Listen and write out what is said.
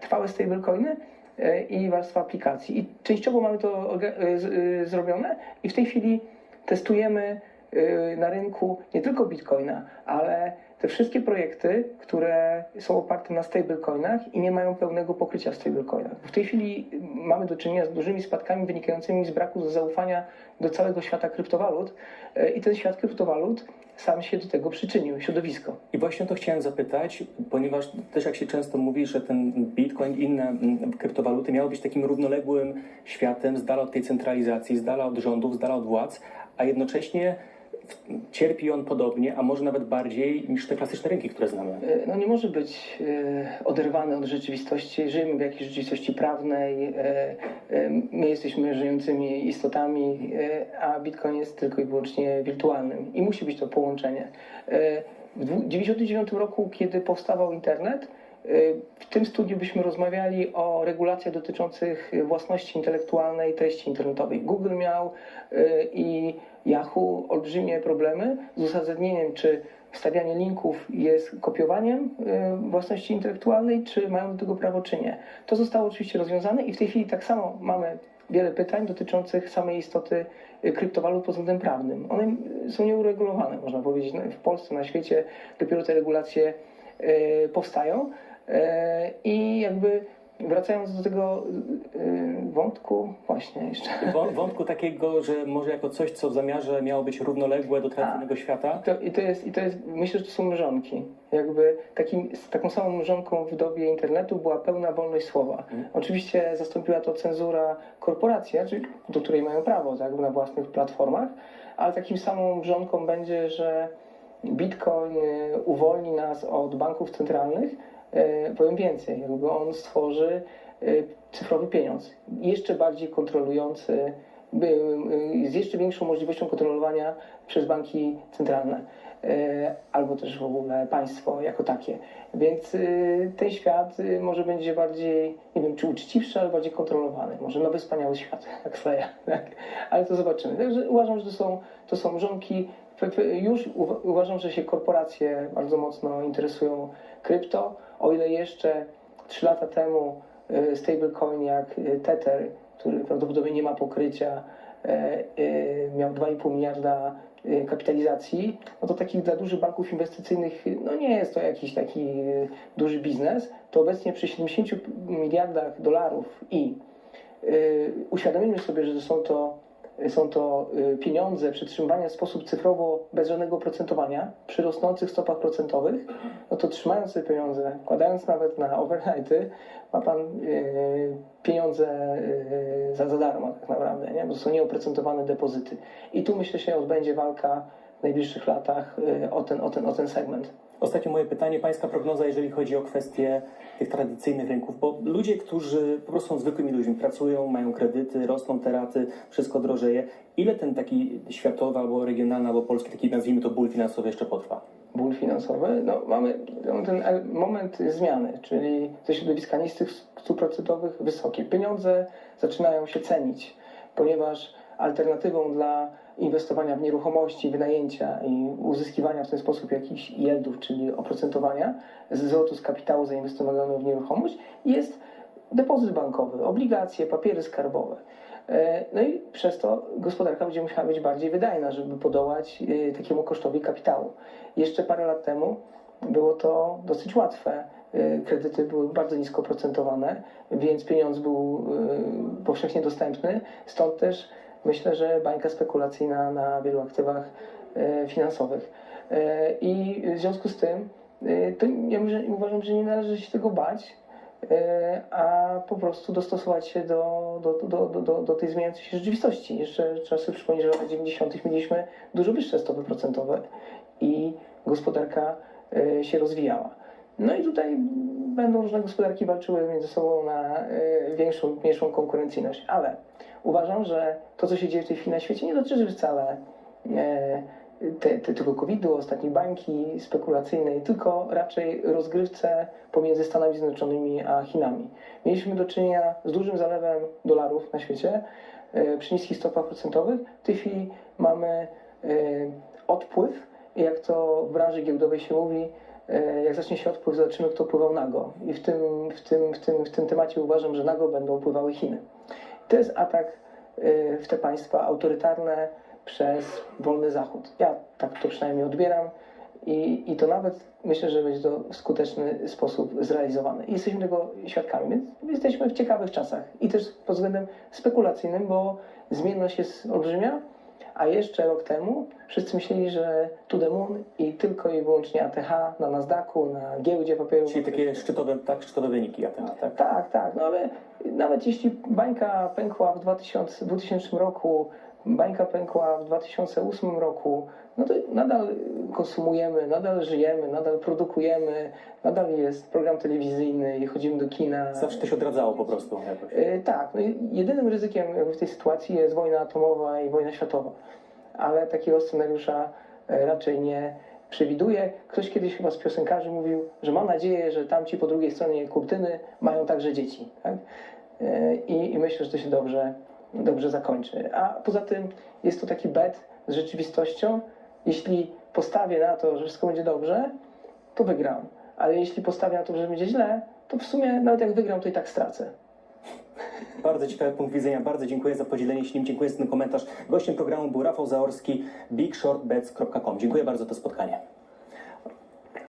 trwałe stablecoiny e, i warstwa aplikacji. I częściowo mamy to e, e, zrobione i w tej chwili testujemy na rynku nie tylko Bitcoina, ale te wszystkie projekty, które są oparte na stablecoinach i nie mają pełnego pokrycia w stablecoinach. W tej chwili mamy do czynienia z dużymi spadkami wynikającymi z braku zaufania do całego świata kryptowalut e, i ten świat kryptowalut sam się do tego przyczynił, środowisko. I właśnie to chciałem zapytać, ponieważ też jak się często mówi, że ten Bitcoin i inne mm, kryptowaluty miały być takim równoległym światem, z dala od tej centralizacji, z dala od rządów, z dala od władz, a jednocześnie cierpi on podobnie, a może nawet bardziej niż te klasyczne rynki, które znamy. E, No nie może być e, oderwany od rzeczywistości. Żyjemy w jakiejś rzeczywistości prawnej. e, My jesteśmy żyjącymi istotami, a Bitcoin jest tylko i wyłącznie wirtualnym. I musi być to połączenie. W 1999 roku, kiedy powstawał internet, w tym studiu byśmy rozmawiali o regulacjach dotyczących własności intelektualnej treści internetowej. Google miał e, i Yahoo olbrzymie problemy z uzasadnieniem, czy wstawianie linków jest kopiowaniem e, własności intelektualnej, czy mają do tego prawo, czy nie. To zostało oczywiście rozwiązane i w tej chwili tak samo mamy wiele pytań dotyczących samej istoty e, kryptowalut pod względem prawnym. One są nieuregulowane, można powiedzieć. W Polsce, na świecie dopiero te regulacje powstają i jakby wracając do tego e, wątku, właśnie jeszcze. Wą- Wątku takiego, że może jako coś, co w zamiarze miało być równoległe do tradycyjnego świata, To, i, to jest, I to jest, myślę, że to są mrzonki. Jakby takim, z taką samą mrzonką w dobie internetu była pełna wolność słowa. Mhm. Oczywiście zastąpiła to cenzura korporacja, czyli do której mają prawo tak, na własnych platformach, ale takim samą mrzonką będzie, że Bitcoin y, uwolni nas od banków centralnych. Y, Powiem więcej, jakby on stworzy y, cyfrowy pieniądz, jeszcze bardziej kontrolujący, z jeszcze większą możliwością kontrolowania przez banki centralne, e, albo też w ogóle państwo jako takie. Więc y, ten świat y, może będzie bardziej, nie wiem, czy uczciwszy, ale bardziej kontrolowany. Może nowy, wspaniały świat, jak Sleja, tak? ale to zobaczymy. Także uważam, że to są, to są mrzonki. Już uwa- uważam, że się korporacje bardzo mocno interesują krypto, o ile jeszcze 3 lata temu y, stablecoin jak y, Tether, który prawdopodobnie nie ma pokrycia, e, e, miał 2,5 miliarda e, kapitalizacji, no to takich dla dużych banków inwestycyjnych, no nie jest to jakiś taki duży biznes, to obecnie przy 70 miliardach dolarów i uświadomimy sobie, że są to, są to e, pieniądze przetrzymywane w sposób cyfrowo bez żadnego oprocentowania przy rosnących stopach procentowych, no to trzymając te pieniądze, wkładając nawet na overnighty, ma pan e, pieniądze e, za, za darmo tak naprawdę, nie? bo to są nieoprocentowane depozyty. I tu myślę się odbędzie walka w najbliższych latach o ten, o ten, o ten segment. Ostatnie moje pytanie, pańska prognoza, jeżeli chodzi o kwestie tych tradycyjnych rynków, bo ludzie, którzy po prostu są zwykłymi ludźmi, pracują, mają kredyty, rosną te raty, wszystko drożeje. Ile ten taki światowy albo regionalny, albo polski, taki nazwijmy to ból finansowy jeszcze potrwa? ból finansowy, no mamy ten moment zmiany, czyli ze środowiska niskich stóp procentowych wysokie. Pieniądze zaczynają się cenić, ponieważ alternatywą dla inwestowania w nieruchomości, wynajęcia i uzyskiwania w ten sposób jakichś yieldów, czyli oprocentowania z zwrotu z kapitału zainwestowanego w nieruchomość jest depozyt bankowy, obligacje, papiery skarbowe. E, No i przez to gospodarka będzie musiała być bardziej wydajna, żeby podołać e, takiemu kosztowi kapitału. Jeszcze parę lat temu było to dosyć łatwe. E, Kredyty były bardzo nisko procentowane, więc pieniądz był powszechnie dostępny. Stąd też myślę, że bańka spekulacyjna na wielu aktywach e, finansowych. E, I w związku z tym e, to ja uważam, że nie należy się tego bać, a po prostu dostosować się do, do, do, do, do, tej zmieniającej się rzeczywistości. Jeszcze trzeba sobie przypomnieć, że w latach 90. mieliśmy dużo wyższe stopy procentowe i gospodarka się rozwijała. No i tutaj będą różne gospodarki walczyły między sobą na e, większą, mniejszą konkurencyjność, ale uważam, że to, co się dzieje w tej chwili na świecie, nie dotyczy wcale e, te, te, tego COVID-u, ostatniej bańki spekulacyjnej, tylko raczej rozgrywce pomiędzy Stanami Zjednoczonymi a Chinami. Mieliśmy do czynienia z dużym zalewem dolarów na świecie e, przy niskich stopach procentowych. W tej chwili mamy odpływ, jak to w branży giełdowej się mówi, jak zacznie się odpływ, zobaczymy, kto pływał nago. I w tym, w tym, w tym, w tym temacie uważam, że nago będą pływały Chiny. To jest atak e, w te państwa autorytarne przez wolny Zachód. Ja tak to przynajmniej odbieram i, i to nawet myślę, że będzie to w skuteczny sposób zrealizowane. I jesteśmy tego świadkami, więc jesteśmy w ciekawych czasach i też pod względem spekulacyjnym, bo zmienność jest olbrzymia, a jeszcze rok temu wszyscy myśleli, że to the moon i tylko i wyłącznie ATH na Nasdaqu, na giełdzie papierów. Czyli takie szczytowe, tak, szczytowe wyniki ATH, tak? Tak, tak, no ale nawet jeśli bańka pękła w 2000, w 2000 roku, bańka pękła w 2008 roku, no to nadal konsumujemy, nadal żyjemy, nadal produkujemy, nadal jest program telewizyjny i chodzimy do kina. Zawsze to się odradzało po prostu jakoś. E, Tak, no jedynym ryzykiem w tej sytuacji jest wojna atomowa i wojna światowa, ale takiego scenariusza e, raczej nie przewiduję. Ktoś kiedyś chyba z piosenkarzy mówił, że ma nadzieję, że tamci po drugiej stronie kurtyny mają także dzieci. Tak? E, I, I myślę, że to się dobrze, dobrze zakończy. A poza tym jest to taki bet z rzeczywistością. Jeśli postawię na to, że wszystko będzie dobrze, to wygram. Ale jeśli postawię na to, że będzie źle, to w sumie nawet jak wygram, to i tak stracę. Bardzo ciekawy punkt widzenia, bardzo dziękuję za podzielenie się nim, dziękuję za ten komentarz. Gościem programu był Rafał Zaorski, bigshortbets.com. Dziękuję bardzo za to spotkanie.